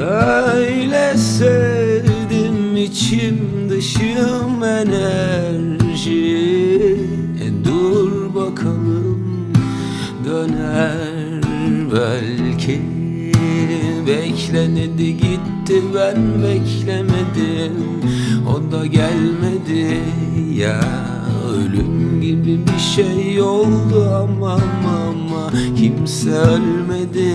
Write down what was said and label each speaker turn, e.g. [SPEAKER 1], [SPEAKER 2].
[SPEAKER 1] Öyle sevdim içim dışım enerji. E dur bakalım döner belki. Beklenedi gitti ben beklemedim. O da gelmedi ya. Ölüm gibi bir şey oldu. Ama ama, Kimse ölmedi